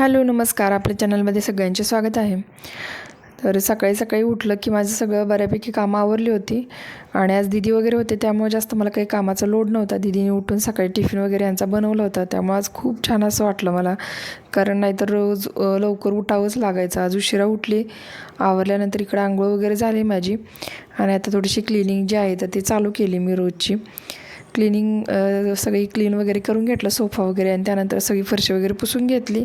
Hello नमस्कार. आपल्या चॅनलमध्ये सगळ्यांचे स्वागत आहे. तर सकाळी सकाळी उठलं की माझं सगळं बऱ्यापैकी कामं आवरली होती आणि आज दिदी वगैरे होते त्यामुळे जास्त मला काही कामाचा लोड नव्हता. दिदीने उठून सकाळी टिफिन वगैरे यांचा बनवला होता त्यामुळे आज खूप छान असं वाटलं मला. कारण नाहीतर रोज लवकर उठावंच लागायचं. आज उशिरा उठली आवरल्यानंतर इकडं आंघोळ वगैरे झाली माझी आणि आता थोडीशी क्लिनिंग जी आहे तर ती चालू केली मी रोजची. क्लिनिंग सगळी क्लीन वगैरे करून घेतलं सोफा वगैरे आणि त्यानंतर सगळी फरशी वगैरे पुसून घेतली.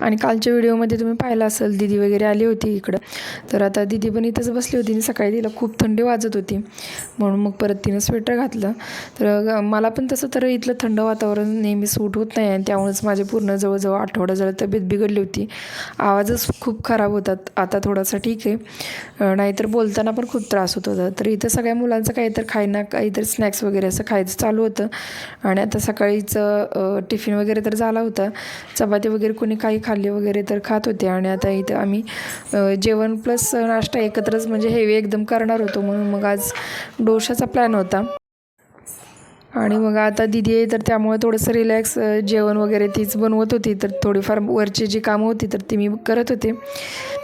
आणि कालच्या व्हिडिओमध्ये तुम्ही पाहिलं असेल दिदी वगैरे आली होती इकडं. तर आता दिदी पण इथंच बसली होती आणि सकाळी तिला खूप थंडी वाजत होती. म्हणून मग परत तिनं स्वेटर घातलं. तर मला पण तसं तर इथलं थंड वातावरण नेहमी सूट होत नाही आणि त्यामुळेच माझे पूर्ण जवळजवळ आठवडा झालं तब्येत बिघडली होती. आवाजच खूप खराब होतात. आता थोडासा ठीक आहे. नाहीतर बोलताना पण खूप त्रास होत होता. तर इथं सगळ्या मुलांचं काहीतरी खायना काहीतरी स्नॅक्स वगैरे असं खायचं चालू होतं. आणि आता सकाळीचं टिफिन वगैरे तर झाला होता. चपाती वगैरे कोणी काही खाल्ली वगैरे तर खात होते आणि आता इथं आम्ही जेवण प्लस नाश्ता एकत्रच म्हणजे हेवी एकदम करणार होतो म्हणून मग आज डोशाचा प्लॅन होता. आणि मग आता दिदी आहे तर त्यामुळे थोडंसं रिलॅक्स जेवण वगैरे तीच बनवत होती. तर थोडीफार वरची जी कामं होती तर ती मी करत होते.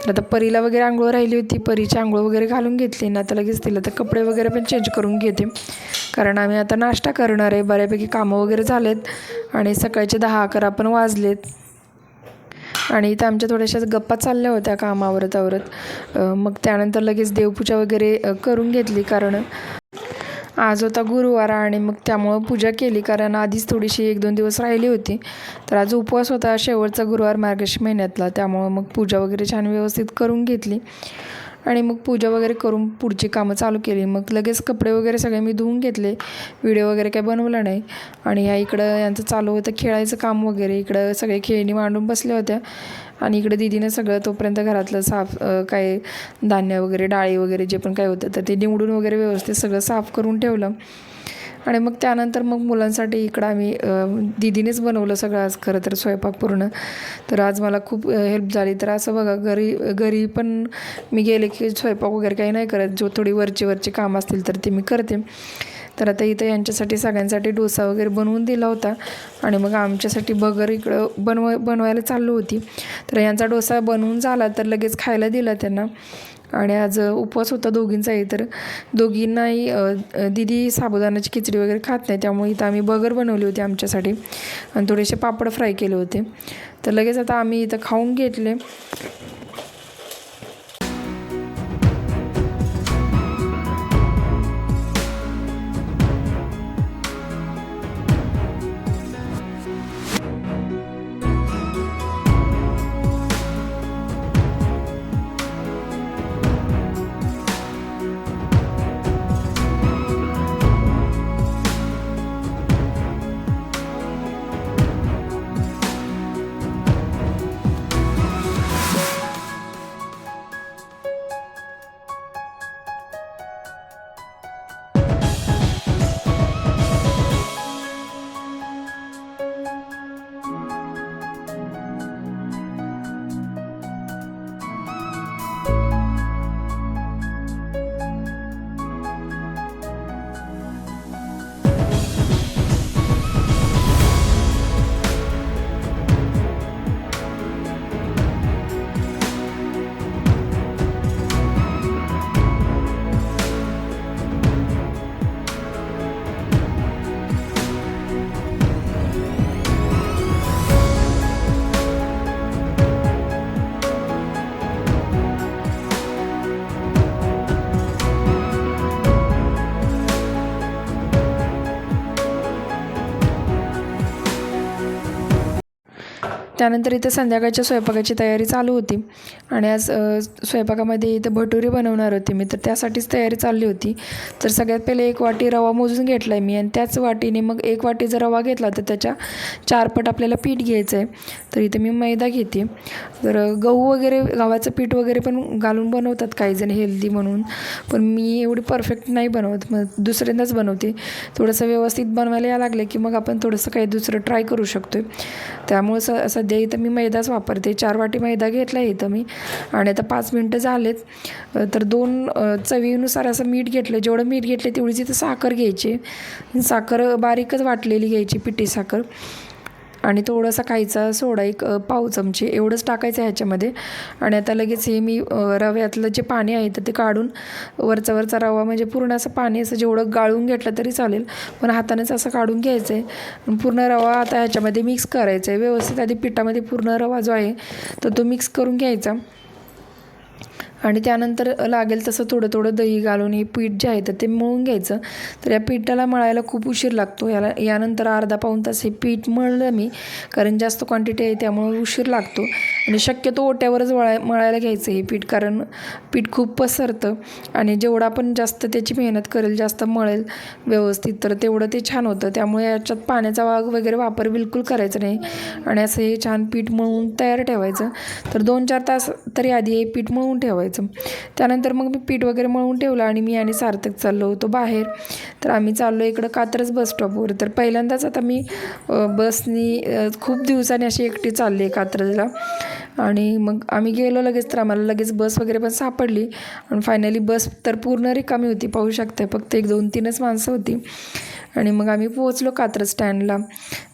तर आता परीला वगैरे आंघोळ राहिली होती. परीची आंघोळ वगैरे घालून घेतली ना आता लगेच तिला तर कपडे वगैरे पण चेंज करून घेते. कारण आम्ही आता नाश्ता करणार आहे. बऱ्यापैकी कामं वगैरे झालेत आणि सकाळचे दहा अकरा पण वाजलेत. आणि इथं आमच्या थोड्याशा गप्पा चालल्या होत्या कामावरत आवरत मग त्यानंतर लगेच देवपूजा वगैरे करून घेतली कारण आज होता गुरुवार आणि मग त्यामुळं पूजा केली कारण आधीच थोडीशी एक दोन दिवस राहिली होती. तर आज उपवास होता शेवटचा गुरुवार मार्गशीर महिन्यातला त्यामुळं मग पूजा वगैरे छान व्यवस्थित करून घेतली. आणि मग पूजा वगैरे करून पुढची कामं चालू केली. मग लगेच कपडे वगैरे सगळे मी धुवून घेतले. व्हिडिओ वगैरे काही बनवला नाही. आणि ह्या इकडं यांचं चालू होतं खेळायचं काम वगैरे. इकडं सगळे खेळणी मांडून बसल्या होत्या. आणि इकडे दिदीनं सगळं तोपर्यंत घरातलं साफ काय धान्य वगैरे डाळी वगैरे जे पण काय होतं तर ते निवडून वगैरे व्यवस्थित सगळं साफ करून ठेवलं. आणि मग त्यानंतर मग मुलांसाठी इकडं आम्ही दिदीनेच दीदीनेच बनवलं सगळं आज. खरं तर स्वयंपाक पूर्ण. तर आज मला खूप हेल्प झाली. तर असं बघा घरी घरी पण मी गेले की स्वयंपाक वगैरे काही नाही करत. जो थोडी वरची वरची कामं असतील तर ती मी करते. तर आता इथं यांच्यासाठी सगळ्यांसाठी डोसा वगैरे बनवून दिला होता. आणि मग आमच्यासाठी बगर इकडं बनव बनवायला चाललो होती. तर यांचा डोसा बनवून झाला तर लगेच खायला दिला त्यांना. आणि आज उपवास होता दोघींचाही तर दोघींनाही दिदी साबुदाण्याची खिचडी वगैरे खात नाही त्यामुळे इथं आम्ही बगर बनवली होती आमच्यासाठी आणि थोडेसे पापड फ्राय केले होते. तर लगेच आता आम्ही इथं खाऊन घेतले. त्यानंतर इथं संध्याकाळच्या स्वयंपाकाची तयारी चालू होती. आणि आज स्वयंपाकामध्ये इथं भटुरी बनवणार होते मी. तर त्यासाठीच तयारी चालली होती. तर सगळ्यात पहिले एक वाटी रवा मोजून घेतला आहे मी. आणि त्याच वाटीने मग एक वाटी जर रवा घेतला तर त्याच्या चारपट आपल्याला पीठ घ्यायचं आहे तर इथं मी मैदा घेते. तर गहू वगैरे गव्हाचं पीठ वगैरे पण घालून बनवतात काही जण हेल्दी म्हणून. पण मी एवढी परफेक्ट नाही बनवत. मग दुसऱ्यांदाच बनवते. थोडंसं व्यवस्थित बनवायला या लागलं की मग आपण थोडंसं काही दुसरं ट्राय करू शकतो त्यामुळे स सध्या इथं मी मैदाच वापरते. चार वाटी मैदा घेतला आहे इथं मी. आणि आता पाच मिनटं झालेत. तर दोन चवीनुसार असं मीठ घेतलं. जेवढं मीठ घेतलं तेवढीच इथं साखर घ्यायची. साखर बारीकच वाटलेली घ्यायची पिठी साखर. आणि थोडासा खायचा सोडा एक पाव चमचे एवढंच टाकायचं आहे ह्याच्यामध्ये. आणि आता लगेच हे मी रव्यातलं जे पाणी आहे तर ते काढून वरचा वरचा रवा म्हणजे पूर्ण असं पाणी असं जेवढं गाळून घेतलं तरी चालेल. पण हातानेच असं काढून घ्यायचं आहे पूर्ण रवा आता ह्याच्यामध्ये मिक्स करायचा आहे व्यवस्थित आधी पिठामध्ये पूर्ण रवा जो आहे तर तो मिक्स करून घ्यायचा. आणि त्यानंतर लागेल तसं थोडं थोडं दही घालून हे पीठ जे आहे तर ते मळून घ्यायचं. तर या पिठाला मळायला खूप उशीर लागतो. याला यानंतर अर्धा पाऊण तास हे पीठ मळलं मी कारण जास्त क्वांटिटी आहे त्यामुळे उशीर लागतो. आणि शक्यतो ओट्यावरच वळाय मळायला घ्यायचं हे पीठ कारण पीठ खूप पसरतं आणि जेवढं आपण जास्त त्याची मेहनत करेल जास्त मळेल व्यवस्थित तर तेवढं ते छान होतं. त्यामुळे याच्यात पाण्याचा वाग वगैरे वापर बिलकुल करायचा नाही आणि असं हे छान पीठ मळून तयार ठेवायचं. तर दोन चार तास तरी आधी हे पीठ मळून ठेवायचं. त्यानंतर मग मी पीठ वगैरे मळून ठेवलं आणि मी आणि सार्थक चाललो होतो बाहेर. तर आम्ही चाललो इकडं कात्रज बस स्टॉपवर तर पहिल्यांदाच आता मी बसनी खूप दिवसांनी अशी एकटी चालली आहे कात्रजला. आणि मग आम्ही गेलो लगेच तर आम्हाला लगेच बस वगैरे पण सापडली. आणि फायनली बस तर पूर्ण रिकामी होती पाहू शकते फक्त एक दोन तीनच माणसं होती. आणि मग आम्ही पोहोचलो कात्रज स्टँडला.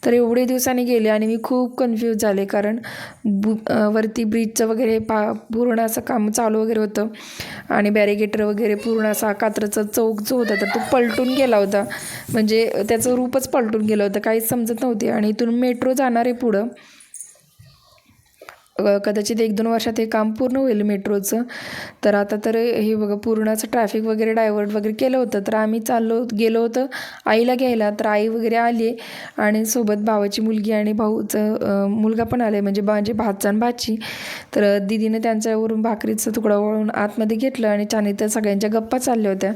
तर एवढे दिवसांनी गेले आणि मी खूप कन्फ्यूज झाले कारण बु वरती ब्रिजचं वगैरे पा पूर्ण असं काम चालू वगैरे होतं. आणि बॅरिगेटर वगैरे पूर्ण असा कात्रचा चौक जो होता तर तो पलटून गेला होता. म्हणजे त्याचं रूपच पलटून गेलं होतं काहीच समजत नव्हते. आणि इथून मेट्रो जाणार आहे पुढं. कदाचित एक दोन वर्षात हे काम पूर्ण होईल मेट्रोचं. तर आता तर हे बघा पूर्ण असं ट्रॅफिक वगैरे डायव्हर्ट वगैरे केलं होतं. तर आम्ही चाललो गेलो होतं आईला घ्यायला. तर आई वगैरे आली आणि सोबत भावाची मुलगी आणि भाऊचं मुलगा पण आले म्हणजे माझे भाचा आणि भाची. तर दिदीनं त्यांच्यावरून भाकरीचा तुकडा वळून आतमध्ये घेतलं आणि छान तर सगळ्यांच्या गप्पा चालल्या होत्या.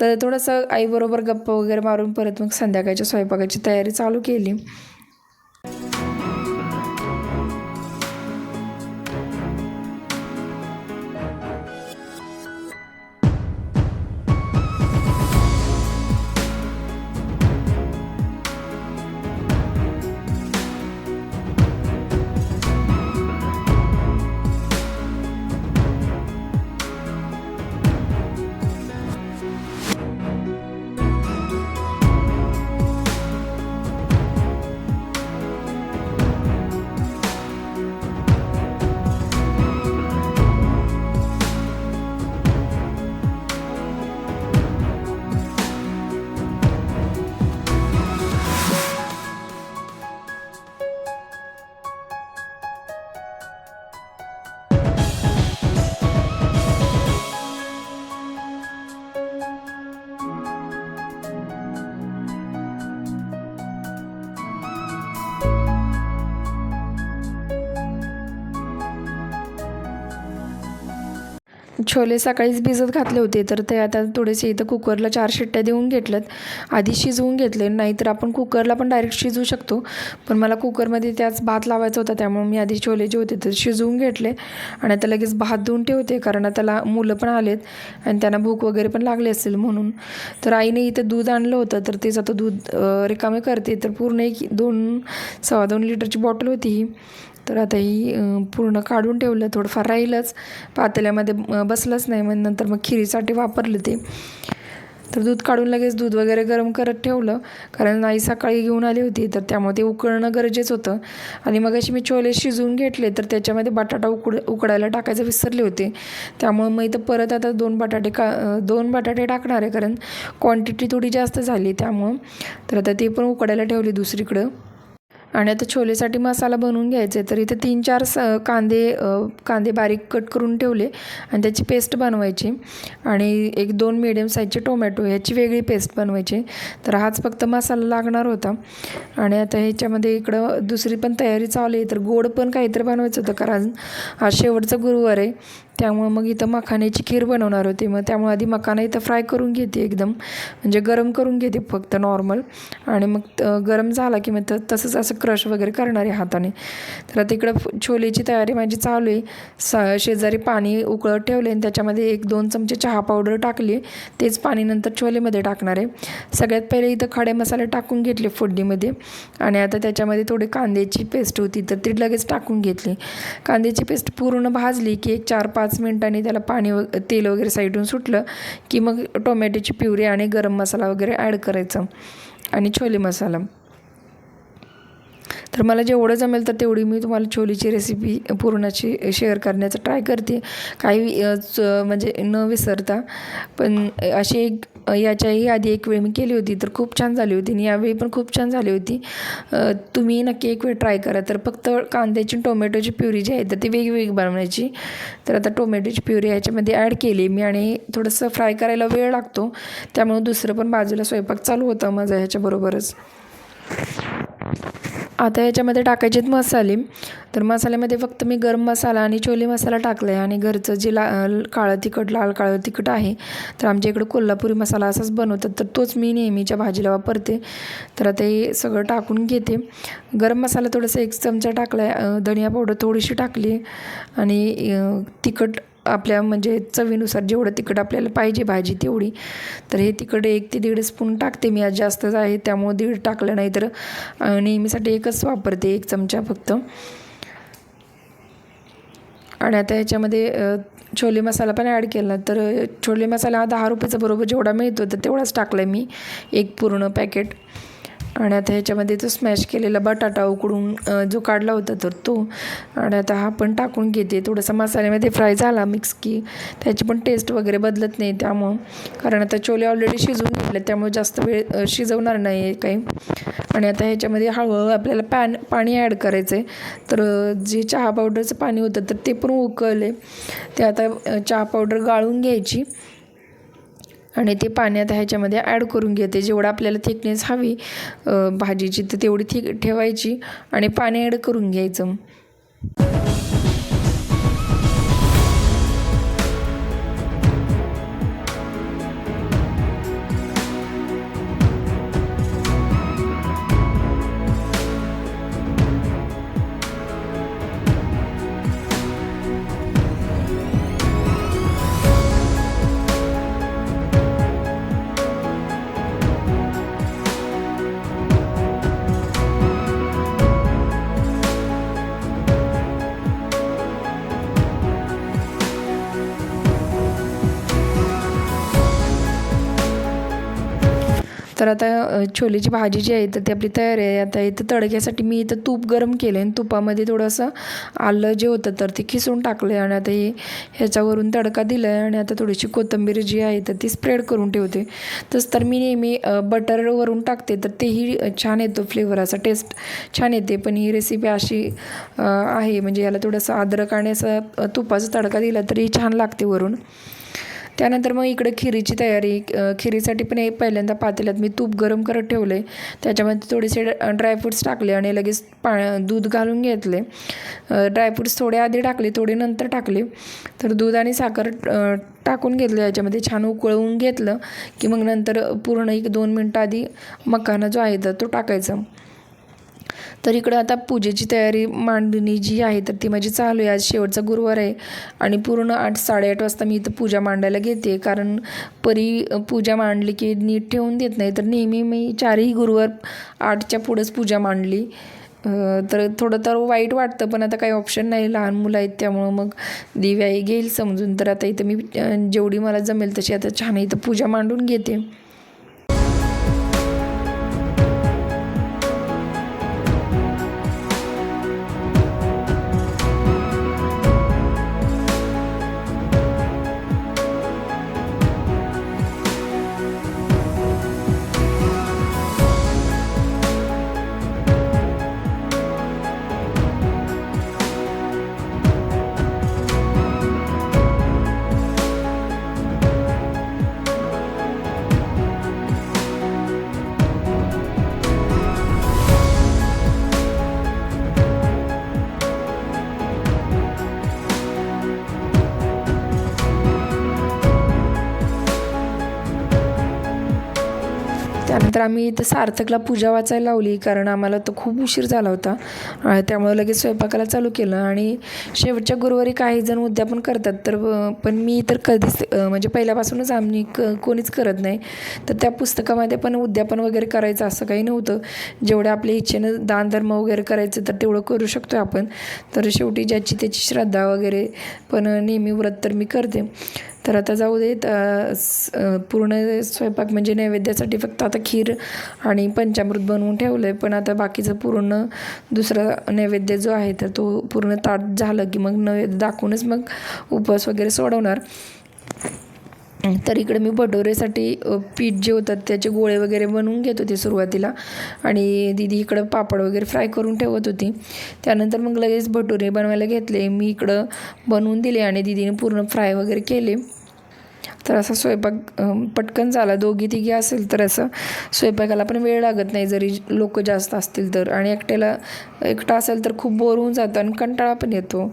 तर थोडंसं आईबरोबर गप्पा वगैरे मारून परत मग संध्याकाळच्या स्वयंपाकाची तयारी चालू केली. छोले सकाळीच भिजत घातले होते तर ते आता थोडेसे इथं कुकरला चार शिट्ट्या देऊन घेतल्यात. आधी शिजवून घेतले नाहीतर आपण कुकरला पण डायरेक्ट शिजवू शकतो. पण मला कुकरमध्ये त्याच भात लावायचा होता त्यामुळे मी आधी छोले जे होते ते शिजवून घेतले. आणि आता लगेच भात धुवून ठेवते कारण त्याला मुलं पण आलेत आणि त्यांना भूक वगैरे पण लागली असेल म्हणून. तर आईने इथं दूध आणलं होतं तर तेच आता दूध रिकामे करते. तर पूर्ण एक दोन सव्वा दोन लिटरची बॉटल होती ही. तर आता ही पूर्ण काढून ठेवलं थोडंफार राहीलच. पातेल्यामध्ये बसलंच नाही मग नंतर मग खिरीसाठी वापरलं ते. तर दूध काढून लगेच दूध वगैरे गरम करत ठेवलं. कारण आई सकाळी घेऊन आली होती तर त्यामुळे ते उकळणं गरजेचं होतं. आणि मग अशी मी छोले शिजवून घेतले तर त्याच्यामध्ये बटाटा उकड उकडायला टाकायचं विसरले होते. त्यामुळे मग इथं परत आता दोन बटाटे का दोन बटाटे टाकणार आहे कारण क्वांटिटी थोडी जास्त झाली त्यामुळं. तर आता ते पण उकडायला ठेवली दुसरीकडं. आणि आता छोलेसाठी मसाला बनवून घ्यायचा आहे तर इथे तीन चार स कांदे कांदे बारीक कट करून ठेवले आणि त्याची पेस्ट बनवायची. आणि एक दोन मिडियम साईजचे टोमॅटो ह्याची वेगळी पेस्ट बनवायची. तर हाच फक्त मसाला लागणार होता. आणि आता ह्याच्यामध्ये इकडं दुसरी पण तयारी चालू आहे तर गोड पण काहीतरी बनवायचं होतं कारण हा शेवटचा गुरुवार आहे. त्यामुळं मग इथं मखाण्याची खीर बनवणार होती. मग त्यामुळे आधी मखाना इथं फ्राय करून घेते एकदम. म्हणजे गरम करून घेते फक्त नॉर्मल आणि मग गरम झाला की मग तर तसंच असं क्रश वगैरे करणार आहे हाताने. तर आता इकडं छोलेची तयारी माझी चालू आहे. स शेजारी पाणी उकळत ठेवले आणि त्याच्यामध्ये एक दोन चमचे चहा पावडर टाकली तेच पाणी नंतर छोलेमध्ये टाकणार आहे. सगळ्यात पहिले इथं खडे मसाले टाकून घेतले फोडणीमध्ये. आणि आता त्याच्यामध्ये थोडी कांद्याची पेस्ट होती तर ती लगेच टाकून घेतली. कांद्याची पेस्ट पूर्ण भाजली की एक चार पाच पाच मिनटांनी त्याला पाणी व तेल वगैरे साईडून सुटलं की मग टोमॅटोची प्युरी आणि गरम मसाला वगैरे ॲड करायचा आणि छोले मसाला. तर मला जेवढं जमेल तर तेवढी मी तुम्हाला छोलीची रेसिपी पूर्णाची शेअर करण्याचा ट्राय करते. काही च- म्हणजे न विसरता. पण अशी एक याच्याही आधी एक वेळ मी केली होती तर खूप छान झाली होती आणि यावेळी पण खूप छान झाली होती. तुम्ही नक्की एक वेळ ट्राय करा. तर फक्त कांद्याची टोमॅटोची प्युरी जी आहे तर ती वेगवेगळी बनवायची. तर आता टोमॅटोची प्युरी ह्याच्यामध्ये ॲड केली मी आणि थोडंसं फ्राय करायला वेळ लागतो. त्यामुळे दुसरं पण बाजूला स्वयंपाक चालू होता माझा ह्याच्याबरोबरच. आता याच्यामध्ये टाकायचे आहेत मसाले. तर मसाल्यामध्ये फक्त मी गरम मसाला आणि छोले मसाला टाकला आहे आणि घरचं जे ला काळं तिखट लाल काळं तिखट आहे तर आमच्या इकडं कोल्हापुरी मसाला असाच बनवतात. तर तोच मी नेहमीच्या भाजीला वापरते. तर आता हे सगळं टाकून घेते. गरम मसाला थोडंसं एक चमचा टाकला आहे धनिया पावडर थोडीशी टाकली. आणि तिखट आपल्या म्हणजे चवीनुसार जेवढं तिखट आपल्याला पाहिजे भाजी तेवढी. तर हे तिखट एक ते दीड स्पून टाकते मी आज जास्तच आहे त्यामुळे दीड टाकलं नाही तर नेहमीसाठी एकच वापरते एक चमचा फक्त. आणि आता ह्याच्यामध्ये छोले मसाला पण ॲड केला तर छोले मसाला हा दहा रुपयाचा बरोबर जेवढा मिळतो तर तेवढाच टाकला आहे मी एक पूर्ण पॅकेट. आणि आता ह्याच्यामध्ये तो स्मॅश केलेला बटाटा उकडून जो काढला होता तर तो. आणि आता हा पण टाकून घेते. थोडासा मसाल्यामध्ये फ्राय झाला मिक्स की त्याची पण टेस्ट वगैरे बदलत नाही त्यामुळं. कारण आता छोले ऑलरेडी शिजवून घेतले त्यामुळे जास्त वेळ शिजवणार नाही आहे काही. आणि आता ह्याच्यामध्ये हळूहळू आपल्याला पॅन पाणी ॲड करायचं आहे तर जे चहा पावडरचं पाणी होतं तर ते पण उकळले. ते आता चहा पावडर गाळून घ्यायची. आणि ते पाण्यात ह्याच्यामध्ये ॲड करून घेते. जेवढं आपल्याला थिकनेस हवी भाजीची तर तेवढी थिक ठेवायची आणि पाणी ॲड करून घ्यायचं. तर आता छोलेची भाजी जी आहे तर ती आपली तयार आहे. आता इथं तडक्यासाठी मी इथं तूप गरम केलं आणि तुपामध्ये थोडंसं आलं जे होतं तर ते खिसून टाकलं आहे आणि आता हे ह्याच्यावरून तडका दिला आहे आणि आता थोडीशी कोथिंबीर जी आहे तर ती स्प्रेड करून ठेवते. तसं तर मी नेहमी बटरवरून टाकते तर तेही छान येतो फ्लेवर असा टेस्ट छान येते. पण ही रेसिपी अशी आहे. म्हणजे याला थोडंसं अद्रक आणि असं तुपाचा तडका दिला तरी छान लागते वरून. त्यानंतर मग इकडे खिरीची तयारी खिरीसाठी पण एक पहिल्यांदा पातेल्यात मी तूप गरम करत ठेवले. त्याच्यामध्ये थोडेसे ड्रायफ्रूट्स टाकले आणि लगेच पा दूध घालून घेतले. ड्रायफ्रूट्स थोडे आधी टाकले थोडे नंतर टाकले. तर दूध आणि साखर टाकून घेतलं. याच्यामध्ये छान उकळवून घेतलं की मग नंतर पूर्ण एक दोन मिनटं आधी मकाना जो आहे तर तो टाकायचा. तर इकडं आता पूजेची तयारी मांडणी जी आहे तर ती माझी चालू आहे. आज शेवटचा गुरुवार आहे आणि पूर्ण आठ साडेआठ वाजता मी इथं पूजा मांडायला घेते. कारण परी पूजा मांडली की नीट ठेवून देत नाही. तर नेहमी मी चारही गुरुवार आठच्या पुढंच पूजा मांडली. तर थोडं तर वाईट वाटतं पण आता काही ऑप्शन नाही. लहान मुलं आहेत त्यामुळं मग दिव्याई घेईल समजून. तर आता इथं मी जेवढी मला जमेल तशी आता छान इथं पूजा मांडून घेते. तर आम्ही इथं सार्थकला पूजा वाचायला लावली कारण आम्हाला तो खूप उशीर झाला होता. त्यामुळे लगेच स्वयंपाकाला चालू केलं. आणि शेवटच्या गुरुवारी काही जण उद्यापन करतात तर पण मी तर कधीच म्हणजे पहिल्यापासूनच आम्ही क कोणीच करत नाही. तर त्या पुस्तकामध्ये पण उद्यापन वगैरे करायचं असं काही नव्हतं. जेवढं आपल्या इच्छेनं दानधर्म वगैरे करायचं तर तेवढं करू शकतो आपण. तर शेवटी ज्याची त्याची श्रद्धा वगैरे पण नेहमी व्रत तर मी करते. तर आता जाऊ देत पूर्ण स्वयंपाक म्हणजे नैवेद्यासाठी फक्त आता खीर आणि पंचामृत बनवून ठेवलं आहे पण आता बाकीचं पूर्ण दुसरा नैवेद्य जो आहे तर तो पूर्ण ताट झालं की मग नैवेद्य दाखवूनच मग उपवास वगैरे सोडवणार. तर इकडे मी भटोरेसाठी पीठ जे होतात त्याचे गोळे वगैरे बनवून घेत होते सुरुवातीला. आणि दीदी इकडं पापड वगैरे फ्राय करून ठेवत होती. त्यानंतर मग लगेच भटुरे बनवायला घेतले. मी इकडं बनवून दिले आणि दीदीने पूर्ण फ्राय वगैरे केले. तर असा स्वयंपाक पटकन झाला. दोघी तिघी असेल तर असं स्वयंपाकाला पण वेळ लागत नाही. जरी लोक जास्त असतील तर. आणि एकट्याला एकटा असेल तर खूप बोर होऊन जातं आणि कंटाळा पण येतो.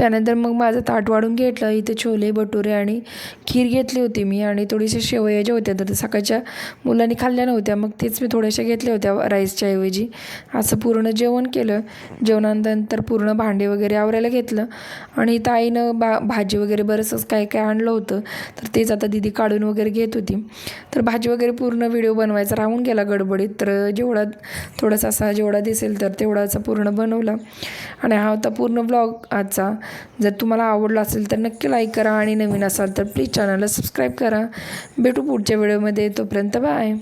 त्यानंतर मग माझं ताट वाढून घेतलं. इथे छोले भटुरे आणि खीर घेतली होती मी आणि थोडीशा शेवया ज्या होत्या तर सकाळच्या मुलांनी खाल्ल्या नव्हत्या. मग तेच मी थोड्याशा घेतल्या होत्या राईसच्या ऐवजी. असं पूर्ण जेवण केलं. जेवणानंतर पूर्ण भांडे वगैरे आवरायला घेतलं आणि ताईनं बा भाजी वगैरे बरंचसं काय काय आणलं होतं तर तेच आता दिदी काढून वगैरे घेत होती. तर भाजी वगैरे पूर्ण व्हिडिओ बनवायचा राहून गेला गडबडीत. तर जेवढा थोडासा असा जेवढा दिसेल तर तेवढा असा पूर्ण बनवला. आणि हा होता पूर्ण ब्लॉग आजचा. जर तुम्हाला आवडला असेल तर नक्की लाईक करा आणि नवीन असाल तर प्लीज चॅनलला सबस्क्राईब करा. भेटू पुढच्या व्हिडिओमध्ये तोपर्यंत बाय